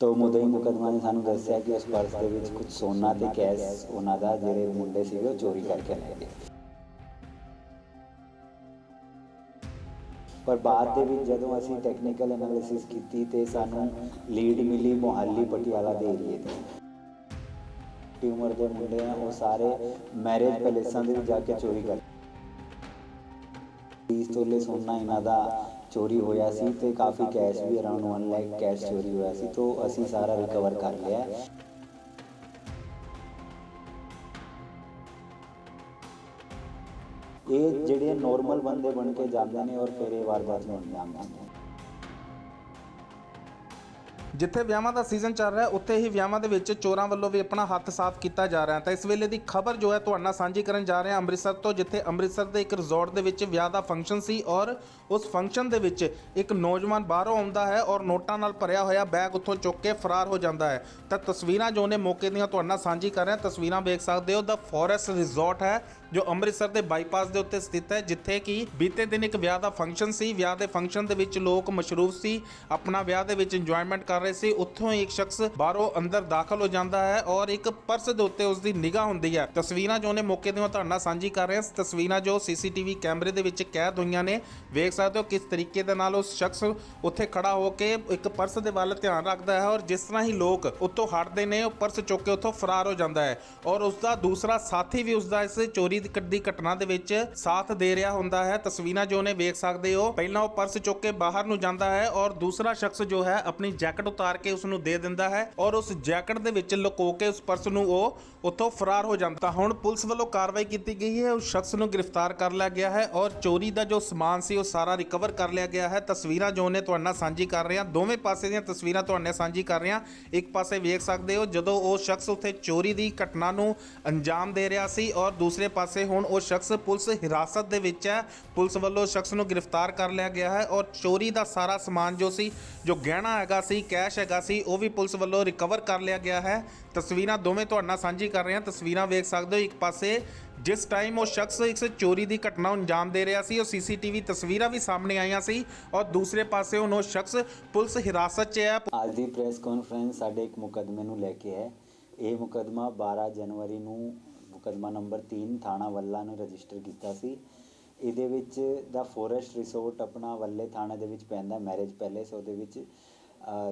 ਤੋ ਮੁਦਈ ਮੁਕਦਮਾ ਨੇ ਸਾਨੂੰ ਦੱਸਿਆ ਕਿ ਉਸ ਪਰਸ ਦੇ ਵਿੱਚ ਕੁਝ ਸੋਨਾ ਤੇ ਕੈਸ਼ ਉਹਨਾਂ ਦਾ ਜਿਹੜੇ ਮੁੰਡੇ ਸੀਗੇ ਉਹ ਚੋਰੀ ਕਰਕੇ ਲੈ ਗਏ। ਪਰ ਬਾਅਦ ਦੇ ਵਿੱਚ ਜਦੋਂ ਅਸੀਂ ਟੈਕਨੀਕਲ ਐਨਾਲਿਸਿਸ ਕੀਤੀ ਤੇ ਸਾਨੂੰ ਲੀਡ ਮਿਲੀ ਮੋਹਾਲੀ ਪਟਿਆਲਾ ਦੇ ਏਰੀਏ ਤੋਂ। ਟਿਊਮਰ ਦੇ ਮੁੰਡੇ ਆ, ਉਹ ਸਾਰੇ ਮੈਰਿਜ ਪੈਲੇਸਾਂ ਦੇ ਵਿੱਚ ਜਾ ਕੇ ਚੋਰੀ ਕਰ 30 ਤੋਲੇ ਸੋਨਾ ਇਹਨਾਂ ਦਾ ਚੋਰੀ ਹੋਇਆ ਸੀ ਤੇ ਕਾਫੀ ਕੈਸ਼ ਵੀ ਅਰਾਊਂਡ 1 ਲੱਖ ਕੈਸ਼ ਚੋਰੀ ਹੋਇਆ ਸੀ, ਤੋਂ ਅਸੀਂ ਸਾਰਾ ਰਿਕਵਰ ਕਰ ਲਿਆ। ਇਹ ਜਿਹੜੇ ਨੋਰਮਲ ਬੰਦੇ ਬਣ ਕੇ ਜਾਂਦੇ ਨੇ ਔਰ ਫਿਰ ਇਹ ਵਾਰਦਾਤ ਨੂੰ ਅੰਜਾਮ ਦਿੰਦੇ ਨੇ। ਜਿੱਥੇ ਵਿਆਹਾਂ ਦਾ ਸੀਜ਼ਨ ਚੱਲ ਰਿਹਾ, ਉੱਥੇ ਹੀ ਵਿਆਹਾਂ ਦੇ ਵਿੱਚ ਚੋਰਾਂ ਵੱਲੋਂ ਵੀ ਆਪਣਾ ਹੱਥ ਸਾਫ਼ ਕੀਤਾ ਜਾ ਰਿਹਾ ਤਾਂ ਇਸ ਵੇਲੇ ਦੀ ਖਬਰ ਜੋ ਹੈ ਤੁਹਾਡੇ ਨਾਲ ਸਾਂਝੀ ਕਰਨ ਜਾ ਰਹੇ ਹਾਂ ਅੰਮ੍ਰਿਤਸਰ ਤੋਂ, ਜਿੱਥੇ ਅੰਮ੍ਰਿਤਸਰ ਦੇ ਇੱਕ ਰਿਜ਼ੋਰਟ ਦੇ ਵਿੱਚ ਵਿਆਹ ਦਾ ਫੰਕਸ਼ਨ ਸੀ ਔਰ ਉਸ ਫੰਕਸ਼ਨ ਦੇ ਵਿੱਚ ਇੱਕ ਨੌਜਵਾਨ ਬਾਹਰੋਂ ਆਉਂਦਾ ਹੈ ਔਰ ਨੋਟਾਂ ਨਾਲ ਭਰਿਆ ਹੋਇਆ ਬੈਗ ਉੱਥੋਂ ਚੁੱਕ ਕੇ ਫਰਾਰ ਹੋ ਜਾਂਦਾ ਹੈ। ਤਾਂ ਤਸਵੀਰਾਂ ਜੋ ਨੇ ਮੌਕੇ ਦੀਆਂ ਤੁਹਾਡੇ ਨਾਲ ਸਾਂਝੀ ਕਰ ਰਹੇ ਹਾਂ ਤਸਵੀਰਾਂ ਵੇਖ ਸਕਦੇ ਹੋ ਦਾ ਫੋਰੈਸਟ ਰਿਜ਼ੋਰਟ ਹੈ। ਜੋ ਅੰਮ੍ਰਿਤਸਰ ਦੇ ਬਾਈਪਾਸ ਦੇ ਉੱਤੇ ਸਥਿਤ ਹੈ, ਜਿੱਥੇ ਕਿ ਬੀਤੇ ਦਿਨ ਇੱਕ ਵਿਆਹ ਦਾ ਫੰਕਸ਼ਨ ਸੀ। ਵਿਆਹ ਦੇ ਫੰਕਸ਼ਨ ਦੇ ਵਿੱਚ ਲੋਕ ਮਸ਼ਰੂਫ ਸੀ, ਆਪਣਾ ਵਿਆਹ ਦੇ ਵਿੱਚ ਇੰਜੋਇਮੈਂਟ ਕਰ ਰਹੇ ਸੀ। ਉੱਥੋਂ ਹੀ ਇੱਕ ਸ਼ਖਸ ਬਾਹਰੋਂ ਅੰਦਰ ਦਾਖਲ ਹੋ ਜਾਂਦਾ ਹੈ ਔਰ ਇੱਕ ਪਰਸ ਦੇ ਉੱਤੇ ਉਸ ਦੀ ਨਿਗਾਹ ਹੁੰਦੀ ਹੈ। ਤਸਵੀਰਾਂ ਜੋ ਨੇ ਮੌਕੇ ਦੀਆਂ ਤੁਹਾਡੇ ਨਾਲ ਸਾਂਝੀ ਕਰ ਰਹੇ ਹਾਂ ਤਸਵੀਰਾਂ ਜੋ ਸੀਸੀਟੀਵੀ ਕੈਮਰੇ ਦੇ ਵਿੱਚ ਕੈਦ ਹੋਈਆਂ ਨੇ, ਵੇਖ ਸਕਦੇ ਹੋ ਕਿਸ ਤਰੀਕੇ ਦੇ ਨਾਲ ਉਸ ਸ਼ਖਸ ਉੱਥੇ ਖੜਾ ਹੋ ਕੇ ਇੱਕ ਪਰਸ ਦੇ ਵੱਲ ਧਿਆਨ ਰੱਖਦਾ ਹੈ ਔਰ ਜਿਸ ਤਰ੍ਹਾਂ ਹੀ ਲੋਕ ਉੱਥੋਂ ਹਟਦੇ ਨੇ, ਉਹ ਪਰਸ ਚੁੱਕ ਕੇ ਉੱਥੋਂ ਫਰਾਰ ਹੋ ਜਾਂਦਾ ਹੈ ਔਰ ਉਸ ਦਾ ਦੂਸਰਾ ਸਾਥੀ ਵੀ ਉਸ ਦਾ ਇਸ ਚੋਰੀ ਦੀ ਦੀ ਘਟਨਾ ਦੇ ਵਿੱਚ ਸਾਥ ਦੇ ਰਿਹਾ ਹੁੰਦਾ ਹੈ। ਤਸਵੀਰਾਂ ਜੋ ਨੇ ਵੇਖ ਸਕਦੇ ਹੋ, ਪਹਿਲਾਂ ਉਹ ਪਰਸ ਚੁੱਕ ਕੇ ਬਾਹਰ ਨੂੰ ਜਾਂਦਾ ਹੈ ਔਰ ਦੂਸਰਾ ਸ਼ਖਸ ਜੋ ਹੈ ਆਪਣੀ ਜੈਕਟ ਉਤਾਰ ਕੇ ਉਸ ਨੂੰ ਦੇ ਦਿੰਦਾ ਹੈ ਔਰ ਉਸ ਜੈਕਟ ਦੇ ਵਿੱਚ ਲੁਕੋ ਕੇ ਉਸ ਪਰਸ ਨੂੰ ਉਹ ਉੱਥੋਂ ਫਰਾਰ ਹੋ ਜਾਂਦਾ। ਹੁਣ ਪੁਲਿਸ ਵੱਲੋਂ ਕਾਰਵਾਈ ਕੀਤੀ ਗਈ ਹੈ। ਉਸ ਸ਼ਖਸ ਨੂੰ ਗ੍ਰਿਫਤਾਰ ਕਰ ਲਿਆ ਗਿਆ ਹੈ ਔਰ ਚੋਰੀ ਦਾ ਜੋ ਸਮਾਨ ਸੀ, ਉਹ ਸਾਰਾ ਰਿਕਵਰ ਕਰ ਲਿਆ ਗਿਆ ਹੈ। ਤਸਵੀਰਾਂ ਜੋ ਨੇ ਤੁਹਾਡੇ ਨਾਲ ਸਾਂਝੀ ਕਰ ਰਹੇ। ਹਾਂ ਦੋਵੇਂ ਪਾਸੇ ਦੀਆਂ ਤਸਵੀਰਾਂ ਤੁਹਾਡੇ ਨਾਲ ਸਾਂਝੀ ਕਰ ਰਹੇ। ਹਾਂ ਇੱਕ ਪਾਸੇ ਵੇਖ ਸਕਦੇ ਹੋ, ਜਦੋਂ ਉਹ ਸ਼ਖਸ ਉੱਥੇ ਚੋਰੀ ਦੀ ਘਟਨਾ ਨੂੰ ਅੰਜਾਮ ਦੇ ਰਿਹਾ ਸੀ ਔਰ ਦੂਸਰੇ ਪਾਸੇ ਪਾਸੇ ਹੁਣ ਉਹ ਸ਼ਖਸ ਪੁਲਿਸ ਹਿਰਾਸਤ ਦੇ ਵਿੱਚ ਹੈ। ਪੁਲਿਸ ਵੱਲੋਂ ਸ਼ਖਸ ਨੂੰ ਗ੍ਰਿਫਤਾਰ ਕਰ ਲਿਆ ਗਿਆ ਹੈ ਔਰ ਚੋਰੀ ਦਾ ਸਾਰਾ ਸਮਾਨ ਜੋ ਸੀ, ਜੋ ਗਹਿਣਾ ਹੈਗਾ ਸੀ, ਕੈਸ਼ ਹੈਗਾ ਸੀ, ਉਹ ਵੀ ਪੁਲਿਸ ਵੱਲੋਂ ਰਿਕਵਰ ਕਰ ਲਿਆ ਗਿਆ ਹੈ। ਤਸਵੀਰਾਂ ਦੋਵੇਂ ਤੁਹਾਡੇ ਨਾਲ ਸਾਂਝੀ ਕਰ ਰਹੇ ਹਾਂ। ਤਸਵੀਰਾਂ ਵੇਖ ਸਕਦੇ ਹੋ ਇੱਕ ਪਾਸੇ, ਜਿਸ ਟਾਈਮ ਉਹ ਸ਼ਖਸ ਇਸ ਚੋਰੀ ਦੀ ਘਟਨਾ ਨੂੰ ਅੰਜਾਮ ਦੇ ਰਿਹਾ ਸੀ, ਉਹ ਸੀਸੀਟੀਵੀ ਤਸਵੀਰਾਂ ਵੀ ਸਾਹਮਣੇ ਆਈਆਂ ਸੀ ਔਰ ਦੂਸਰੇ ਪਾਸੇ ਹੁਣ ਉਹ ਸ਼ਖਸ ਪੁਲਿਸ ਹਿਰਾਸਤ 'ਚ ਹੈ। ਅੱਜ ਦੀ ਪ੍ਰੈਸ ਕਾਨਫਰੰਸ ਸਾਡੇ ਇੱਕ ਮੁਕਦਮੇ ਨੂੰ ਲੈ ਕੇ ਹੈ। ਇਹ ਮੁਕਦਮਾ 12 ਜਨਵਰੀ ਨੂੰ ਮੁਕਦਮਾ ਨੰਬਰ 3 ਥਾਣਾ ਵੱਲਾ ਨੂੰ ਰਜਿਸਟਰ ਕੀਤਾ ਸੀ। ਇਹਦੇ ਵਿੱਚ ਦਾ ਫੋਰੈਸਟ ਰਿਸੋਰਟ ਆਪਣਾ ਵੱਲੇ ਥਾਣੇ ਦੇ ਵਿੱਚ ਪੈਂਦਾ ਮੈਰਿਜ ਪੈਲੇਸ ਉਹਦੇ ਵਿੱਚ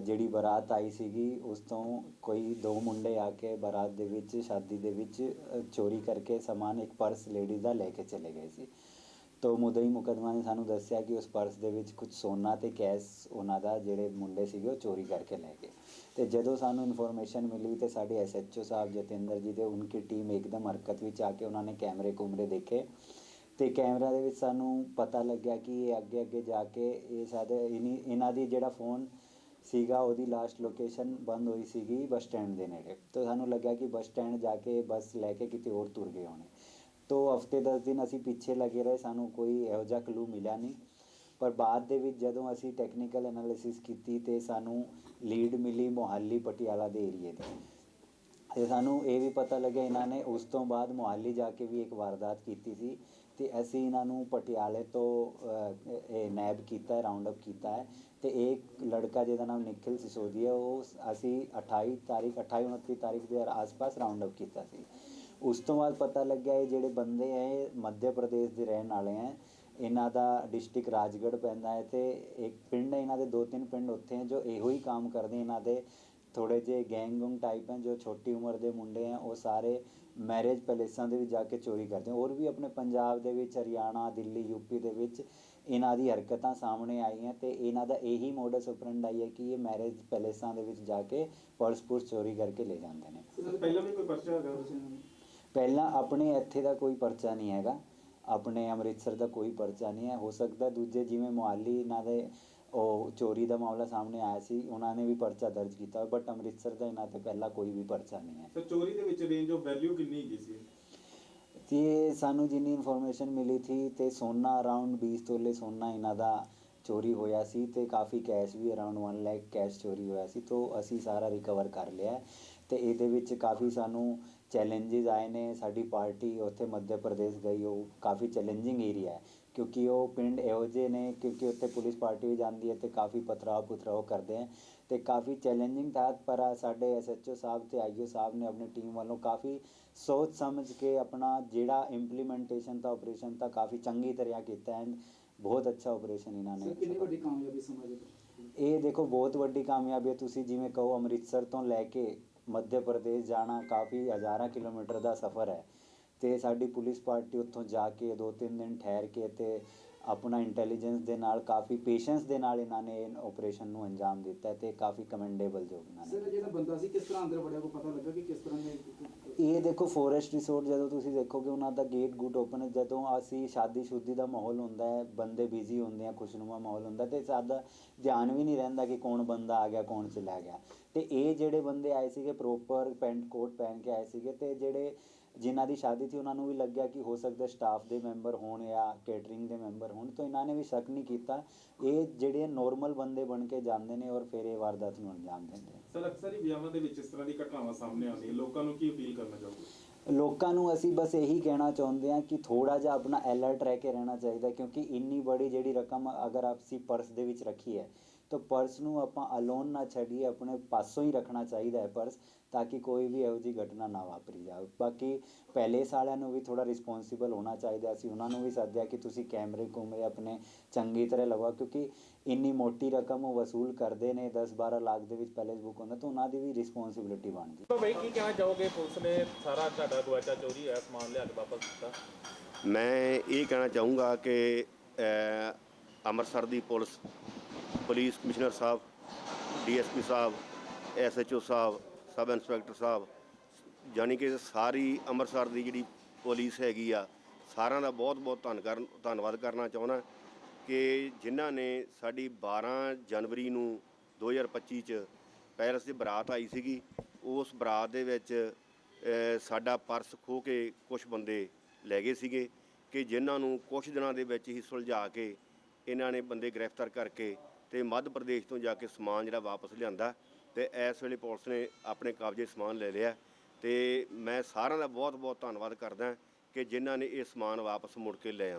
ਜਿਹੜੀ ਬਰਾਤ ਆਈ ਸੀਗੀ, ਉਸ ਤੋਂ ਕੋਈ ਦੋ ਮੁੰਡੇ ਆ ਕੇ ਬਰਾਤ ਦੇ ਵਿੱਚ, ਸ਼ਾਦੀ ਦੇ ਵਿੱਚ ਚੋਰੀ ਕਰਕੇ ਸਮਾਨ ਇੱਕ ਪਰਸ ਲੇਡੀ ਦਾ ਲੈ ਕੇ ਚਲੇ ਗਏ ਸੀ। ਤੋ ਮੁਦਈ ਮੁਕਦਮਾ ਨੇ ਸਾਨੂੰ ਦੱਸਿਆ ਕਿ ਉਸ ਪਰਸ ਦੇ ਵਿੱਚ ਕੁਝ ਸੋਨਾ ਤੇ ਕੈਸ਼ ਉਹਨਾਂ ਦਾ, ਜਿਹੜੇ ਮੁੰਡੇ ਸੀਗੇ, ਉਹ ਚੋਰੀ ਕਰਕੇ ਲੈ ਗਏ। ਤੇ ਜਦੋਂ ਸਾਨੂੰ ਇਨਫੋਰਮੇਸ਼ਨ ਮਿਲੀ ਤੇ ਸਾਡੇ ਐਸਐਚਓ ਸਾਹਿਬ, ਜਤਿੰਦਰ ਜੀ ਤੇ ਉਨਕੀ ਟੀਮ ਇੱਕਦਮ ਹਰਕਤ ਵਿੱਚ ਆ ਕੇ ਉਹਨਾਂ ਨੇ ਕੈਮਰੇ ਕੁਮਰੇ ਦੇਖੇ ਤੇ ਕੈਮਰਾ ਦੇ ਵਿੱਚ ਸਾਨੂੰ ਪਤਾ ਲੱਗਿਆ ਕਿ ਇਹ ਅੱਗੇ ਅੱਗੇ ਜਾ ਕੇ ਇਹ ਸਾਡੇ ਇਨੀ, ਇਹਨਾਂ ਦੀ ਜਿਹੜਾ ਫੋਨ ਸੀਗਾ ਉਹਦੀ ਲਾਸਟ ਲੋਕੇਸ਼ਨ ਬੰਦ ਹੋਈ ਸੀਗੀ ਬੱਸ ਸਟੈਂਡ ਦੇ ਨੇੜੇ। ਤਾਂ ਸਾਨੂੰ ਲੱਗਿਆ ਕਿ ਬੱਸ ਸਟੈਂਡ ਜਾ ਕੇ ਬੱਸ ਲੈ ਕੇ ਕਿਤੇ ਹੋਰ ਤੁਰ ਗਏ ਹੋਣੇ। ਤੋ ਹਫ਼ਤੇ 10 ਦਿਨ ਅਸੀਂ ਪਿੱਛੇ ਲੱਗੇ ਰਹੇ, ਸਾਨੂੰ ਕੋਈ ਇਹੋ ਜਿਹਾ ਕਲੂ ਮਿਲਿਆ ਨਹੀਂ। ਪਰ ਬਾਅਦ ਦੇ ਵਿੱਚ ਜਦੋਂ ਅਸੀਂ ਟੈਕਨੀਕਲ ਐਨਾਲਿਸਿਸ ਕੀਤੀ ਤੇ ਸਾਨੂੰ ਲੀਡ ਮਿਲੀ ਮੋਹਾਲੀ ਪਟਿਆਲਾ ਦੇ ਏਰੀਏ 'ਤੇ। ਤੇ ਸਾਨੂੰ ਇਹ ਵੀ ਪਤਾ ਲੱਗਿਆ ਇਹਨਾਂ ਨੇ ਉਸ ਤੋਂ ਬਾਅਦ ਮੋਹਾਲੀ ਜਾ ਕੇ ਵੀ ਇੱਕ ਵਾਰਦਾਤ ਕੀਤੀ ਸੀ ਤੇ ਅਸੀਂ ਇਹਨਾਂ ਨੂੰ ਪਟਿਆਲੇ ਤੋਂ ਇਹ ਨੈਬ ਕੀਤਾ ਰਾਉਂਡ ਅਪ ਕੀਤਾ ਹੈ ਤੇ ਇੱਕ ਲੜਕਾ ਜਿਹਦਾ ਨਾਮ ਨਿਖਿਲ ਸਿਸੋਦੀਆ ਉਹ ਅਸੀਂ 28 ਤਾਰੀਖ 28 29 ਤਾਰੀਖ ਦੇ ਆਸ-ਪਾਸ ਰਾਉਂਡ ਅਪ ਕੀਤਾ ਸੀ। ਉਸ ਤੋਂ ਬਾਅਦ ਪਤਾ ਲੱਗਿਆ ਇਹ ਜਿਹੜੇ ਬੰਦੇ ਹੈ ਮੱਧ ਪ੍ਰਦੇਸ਼ ਦੇ ਰਹਿਣ ਵਾਲੇ ਹੈ। ਇਹਨਾਂ ਦਾ ਡਿਸਟ੍ਰਿਕਟ ਰਾਜਗੜ੍ਹ ਪੈਂਦਾ ਹੈ ਤੇ ਇੱਕ ਪਿੰਡ ਹੈ ਇਹਨਾਂ ਦੇ ਦੋ ਤਿੰਨ ਪਿੰਡ ਉੱਥੇ ਹੈ ਜੋ ਇਹੋ ਹੀ ਕੰਮ ਕਰਦੇ ਇਹਨਾਂ ਦੇ। ਥੋੜੇ ਜਿਹੇ ਗੈਂਗ ਗੁੰਗ ਟਾਈਪ ਹੈ ਜੋ ਛੋਟੀ ਉਮਰ ਦੇ ਮੁੰਡੇ ਹੈ ਉਹ ਸਾਰੇ ਮੈਰਿਜ ਪੈਲੇਸਾਂ ਦੇ ਵਿੱਚ ਜਾ ਕੇ ਚੋਰੀ ਕਰਦੇ ਹੋਰ ਵੀ ਆਪਣੇ ਪੰਜਾਬ ਦੇ ਵਿੱਚ ਹਰਿਆਣਾ ਦਿੱਲੀ ਯੂਪੀ ਦੇ ਵਿੱਚ ਇਹਨਾਂ ਦੀ ਹਰਕਤਾਂ ਸਾਹਮਣੇ ਆਈਆਂ ਤੇ ਇਹਨਾਂ ਦਾ ਇਹੀ ਮੋਡਸ ਆਪਰੈਂਡਾਈ ਹੈ ਕਿ ਇਹ ਮੈਰਿਜ ਪੈਲੇਸਾਂ ਦੇ ਵਿੱਚ ਜਾ ਕੇ ਪਰਸ ਪੁਰਸ ਚੋਰੀ ਕਰਕੇ ਲੈ ਜਾਂਦੇ ਨੇ। ਪਹਿਲਾਂ ਵੀ ਕੋਈ ਪਰਚਾ ਹੈਗਾ? ਤੁਸੀਂ ਪਹਿਲਾਂ ਆਪਣੇ ਇੱਥੇ ਦਾ ਕੋਈ ਪਰਚਾ ਨਹੀਂ ਹੈਗਾ। ਆਪਣੇ ਅੰਮ੍ਰਿਤਸਰ ਦਾ ਕੋਈ ਪਰਚਾ ਨਹੀਂ ਹੈ ਹੋ ਸਕਦਾ ਦੂਜੇ ਜਿਵੇਂ ਮੁਹਾਲੀ ਇਹਨਾਂ ਦੇ ਉਹ ਚੋਰੀ ਦਾ ਮਾਮਲਾ ਸਾਹਮਣੇ ਆਇਆ ਸੀ ਉਹਨਾਂ ਨੇ ਵੀ ਪਰਚਾ ਦਰਜ ਕੀਤਾ ਬਟ ਅੰਮ੍ਰਿਤਸਰ ਦਾ ਇਹਨਾਂ ਤੇ ਪਹਿਲਾਂ ਕੋਈ ਵੀ ਪਰਚਾ ਨਹੀਂ ਹੈ। ਸਰ ਚੋਰੀ ਦੇ ਵਿੱਚ ਰੇਂਜ ਆਫ ਵੈਲਿਊ ਕਿੰਨੀ ਹੈਗੀ ਸੀ? ਤੇ ਸਾਨੂੰ ਜਿੰਨੀ ਇਨਫੋਰਮੇਸ਼ਨ ਮਿਲੀ ਥੀ ਤੇ ਸੋਨਾ ਅਰਾਊਂਡ 20 ਤੋਲੇ ਸੋਨਾ ਇਹਨਾਂ ਦਾ ਚੋਰੀ ਹੋਇਆ ਸੀ ਤੇ ਕਾਫੀ ਕੈਸ਼ ਵੀ ਅਰਾਊਂਡ 1 ਲੱਖ ਕੈਸ਼ ਚੋਰੀ ਹੋਇਆ ਸੀ ਤੋਂ ਅਸੀਂ ਸਾਰਾ ਰਿਕਵਰ ਕਰ ਲਿਆ ਤੇ ਇਹਦੇ ਵਿੱਚ ਕਾਫੀ ਸਾਨੂੰ ਚੈਲੰਜਸ ਆਏ ਨੇ ਸਾਡੀ ਪਾਰਟੀ ਉੱਥੇ ਮੱਧ ਪ੍ਰਦੇਸ਼ ਗਈ ਉਹ ਕਾਫੀ ਚੈਲੰਜਿੰਗ ਏਰੀਆ ਹੈ ਕਿਉਂਕਿ ਉਹ ਪਿੰਡ ਇਹੋ ਜਿਹੇ ਨੇ ਕਿਉਂਕਿ ਉੱਥੇ ਪੁਲਿਸ ਪਾਰਟੀ ਵੀ ਜਾਂਦੀ ਹੈ ਤੇ ਕਾਫੀ ਪਥਰਾਵ ਪੁਥਰਾਵ ਕਰਦੇ ਹੈ ਤੇ ਕਾਫੀ ਚੈਲੰਜਿੰਗ था ਪਰ ਸਾਡੇ ਐਸਐਚਓ ਸਾਹਿਬ ਤੇ ਆਈਓ ਸਾਹਿਬ ਨੇ ਆਪਣੀ ਟੀਮ ਵੱਲੋਂ ਕਾਫੀ ਸੋਚ ਸਮਝ ਕੇ ਆਪਣਾ ਜਿਹੜਾ ਇੰਪਲੀਮੈਂਟੇਸ਼ਨ ਦਾ ਆਪਰੇਸ਼ਨ ਤਾਂ ਕਾਫੀ ਚੰਗੀ ਤਰ੍ਹਾਂ ਕੀਤਾ ਐਂਡ ਬਹੁਤ ਅੱਛਾ ਆਪਰੇਸ਼ਨ ਇਹਨਾਂ ਨੇ ਕਿੰਨੀ ਵੱਡੀ ਕਾਮਯਾਬੀ ਸਮਾਜਿਕ ਇਹ ਦੇਖੋ ਬਹੁਤ ਵੱਡੀ ਕਾਮਯਾਬੀ ਹੈ ਤੁਸੀਂ ਜਿਵੇਂ ਕਹੋ ਅੰਮ੍ਰਿਤਸਰ ਤੋਂ ਲੈ ਕੇ ਮੱਧ ਪ੍ਰਦੇਸ਼ ਜਾਣਾ ਕਾਫੀ ਹਜ਼ਾਰਾਂ ਕਿਲੋਮੀਟਰ ਦਾ ਸਫ਼ਰ ਹੈ। ਤੇ ਸਾਡੀ ਪੁਲਿਸ ਪਾਰਟੀ ਉੱਥੋਂ ਜਾ ਕੇ ਦੋ ਤਿੰਨ ਦਿਨ ਠਹਿਰ ਕੇ ਤੇ ਆਪਣਾ ਇੰਟੈਲੀਜੈਂਸ ਦੇ ਨਾਲ, ਕਾਫੀ ਪੇਸ਼ੈਂਸ ਦੇ ਨਾਲ ਇਹਨਾਂ ਨੇ ਇਹ ਆਪਰੇਸ਼ਨ ਨੂੰ ਅੰਜਾਮ ਦਿੱਤਾ ਹੈ ਤੇ ਕਾਫੀ ਕਮੈਂਡੇਬਲ ਜੋਬ ਇਹਨਾਂ ਸਰ ਜਿਹੜਾ ਬੰਦਾ ਸੀ, ਕਿਸ ਤਰ੍ਹਾਂ ਅੰਦਰ ਵੜਿਆ ਕੋ ਪਤਾ ਲੱਗਾ ਕਿ ਕਿਸ ਤਰ੍ਹਾਂ ਦੇ ਇਹ ਦੇਖੋ ਫੋਰੈਸਟ ਰਿਸੋਰਟ ਜਦੋਂ ਤੁਸੀਂ ਦੇਖੋਗੇ ਉਹਨਾਂ ਦਾ ਗੇਟ ਗੁੱਟ ਓਪਨ ਹੈ। ਜਦੋਂ ਅਸੀਂ ਸ਼ਾਦੀ ਸ਼ੁੱਦੀ ਦਾ ਮਾਹੌਲ ਹੁੰਦਾ ਹੈ, ਬੰਦੇ ਬਿਜ਼ੀ ਹੁੰਦੇ ਆ, ਖੁਸ਼ਨੁਮਾ ਮਾਹੌਲ ਹੁੰਦਾ ਤੇ ਸਾਡਾ ਧਿਆਨ ਵੀ ਨਹੀਂ ਰਹਿੰਦਾ ਕਿ ਕੌਣ ਬੰਦਾ ਆ ਗਿਆ, ਕੌਣ ਚਲਾ ਗਿਆ। ਤੇ ਇਹ ਜਿਹੜੇ ਬੰਦੇ ਆਏ ਸੀਗੇ ਪ੍ਰੋਪਰ ਪੈਂਟ ਕੋਟ ਪਹਿਨ ਕੇ ਆਏ ਸੀਗੇ ਤੇ ਜਿਹੜੇ ਜਿਨ੍ਹਾਂ ਦੀ ਸ਼ਾਦੀ ਸੀ ਉਹਨਾਂ ਨੂੰ ਵੀ ਲੱਗਿਆ ਕਿ ਹੋ ਸਕਦਾ ਸਟਾਫ ਦੇ ਮੈਂਬਰ ਹੋਣ ਜਾਂ ਕੇਟਰਿੰਗ ਦੇ ਮੈਂਬਰ ਹੋਣ। ਤਾਂ ਇਹਨਾਂ ਨੇ ਵੀ ਸ਼ੱਕ ਨਹੀਂ ਕੀਤਾ। ਇਹ ਜਿਹੜੇ ਨਾਰਮਲ ਬੰਦੇ ਬਣ ਕੇ ਜਾਂਦੇ ਨੇ ਔਰ ਫਿਰ ਇਹ ਵਾਰਦਾਤ ਨੂੰ ਅੰਜਾਮ ਦਿੰਦੇ ਨੇ। ਸਰ ਅਕਸਰ ਹੀ ਵਿਆਹਾਂ ਦੇ ਵਿੱਚ ਇਸ ਤਰ੍ਹਾਂ ਦੀ ਘਟਨਾਵਾਂ ਸਾਹਮਣੇ ਆਉਂਦੀਆਂ ਲੋਕਾਂ ਨੂੰ ਕੀ ਅਪੀਲ ਕਰਨਾ ਚਾਹੋਗੇ? ਲੋਕਾਂ ਨੂੰ ਅਸੀਂ ਬਸ ਇਹੀ ਕਹਿਣਾ ਚਾਹੁੰਦੇ ਹਾਂ ਕਿ ਥੋੜਾ ਜਿਹਾ ਆਪਣਾ ਅਲਰਟ ਰਹਿ ਕੇ ਰਹਿਣਾ ਚਾਹੀਦਾ ਕਿਉਂਕਿ ਇੰਨੀ ਬੜੀ ਜਿਹੜੀ ਰਕਮ ਅਗਰ ਅਸੀਂ ਪਰਸ ਦੇ ਵਿੱਚ ਰੱਖੀ ਹੈ ਤਾਂ ਪਰਸ ਨੂੰ ਆਪਾਂ ਅਲੋਨ ਨਾ ਛੱਡੀਏ ਆਪਣੇ ਪਾਸੋਂ ਹੀ ਰੱਖਣਾ ਚਾਹੀਦਾ ਹੈ ਪਰਸ ਤਾਂ ਕਿ ਕੋਈ ਵੀ ਇਹੋ ਜਿਹੀ ਘਟਨਾ ਨਾ ਵਾਪਰੀ ਜਾਵੇ। ਬਾਕੀ ਪਹਿਲੇ ਸਾਲਿਆਂ ਨੂੰ ਵੀ ਥੋੜਾ ਰਿਸਪੌਂਸਿਬਲ ਹੋਣਾ ਚਾਹੀਦਾ ਅਸੀਂ ਉਹਨਾਂ ਨੂੰ ਵੀ ਸੱਦਿਆ ਕਿ ਤੁਸੀਂ ਕੈਮਰੇ ਕੁਮਰੇ ਆਪਣੇ ਚੰਗੀ ਤਰ੍ਹਾਂ ਲਗਾਓ ਕਿਉਂਕਿ ਇੰਨੀ ਮੋਟੀ ਰਕਮ ਉਹ ਵਸੂਲ ਕਰਦੇ ਨੇ 10-12 ਲੱਖ ਦੇ ਵਿੱਚ ਪੈਲੇਸ ਬੁੱਕ ਹੁੰਦਾ ਤਾਂ ਉਹਨਾਂ ਦੀ ਵੀ ਰਿਸਪੌਂਸਿਬਿਲਿਟੀ ਬਣਦੀ ਤਾਂ ਬਈ ਕੀ ਕਹਿਣਾ ਚਾਹੋਗੇ? ਪੁਲਿਸ ਨੇ ਸਾਰਾ ਤੁਹਾਡਾ ਗਵਾਚਾ ਚੋਰੀ ਹੋਇਆ ਸਮਾਨ ਲਿਆ ਕੇ ਵਾਪਸ ਦਿੱਤਾ। ਮੈਂ ਇਹ ਕਹਿਣਾ ਚਾਹੂੰਗਾ ਕਿ ਅ, ਅੰਮ੍ਰਿਤਸਰ ਦੀ ਪੁਲਿਸ ਪੁਲਿਸ ਕਮਿਸ਼ਨਰ ਸਾਹਿਬ, ਡੀਐਸਪੀ ਸਾਹਿਬ, ਐਸਐਚਓ ਸਾਹਿਬ, ਸਬ ਇੰਸਪੈਕਟਰ ਸਾਹਿਬ, ਜਾਣੀ ਕਿ ਸਾਰੀ ਅੰਮ੍ਰਿਤਸਰ ਦੀ ਜਿਹੜੀ ਪੁਲਿਸ ਹੈਗੀ ਆ, ਸਾਰਿਆਂ ਦਾ ਬਹੁਤ ਬਹੁਤ ਧੰਨ ਕਰਨ ਧੰਨਵਾਦ ਕਰਨਾ ਚਾਹੁੰਦਾ ਕਿ ਜਿਨ੍ਹਾਂ ਨੇ ਸਾਡੀ 12 ਜਨਵਰੀ ਨੂੰ 2025 ਚ ਪੈਰਿਸ ਦੀ ਬਰਾਤ ਆਈ ਸੀਗੀ, ਉਸ ਬਰਾਤ ਦੇ ਵਿੱਚ ਸਾਡਾ ਪਰਸ ਖੋ ਕੇ ਕੁਝ ਬੰਦੇ ਲੈ ਗਏ ਸੀਗੇ ਕਿ ਜਿਨ੍ਹਾਂ ਨੂੰ ਕੁਝ ਦਿਨਾਂ ਦੇ ਵਿੱਚ ਹੀ ਸੁਲਝਾ ਕੇ ਇਹਨਾਂ ਨੇ ਬੰਦੇ ਗ੍ਰਿਫਤਾਰ ਕਰਕੇ ਤੇ ਮੱਧ ਪ੍ਰਦੇਸ਼ ਤੋਂ ਜਾ ਕੇ ਸਮਾਨ ਜਿਹੜਾ ਵਾਪਸ ਲਿਆਂਦਾ ਤੇ ਇਸ ਵੇਲੇ ਪੁਲਿਸ ਨੇ ਆਪਣੇ ਕਬਜ਼ੇ ਸਮਾਨ ਲੈ ਲਿਆ ਤੇ ਮੈਂ ਸਾਰਿਆਂ ਦਾ ਬਹੁਤ ਬਹੁਤ ਧੰਨਵਾਦ ਕਰਦਾ ਕਿ ਜਿਨ੍ਹਾਂ ਨੇ ਇਹ ਸਮਾਨ ਵਾਪਸ ਮੁੜ ਕੇ ਲੈ ਆਂਦਾ।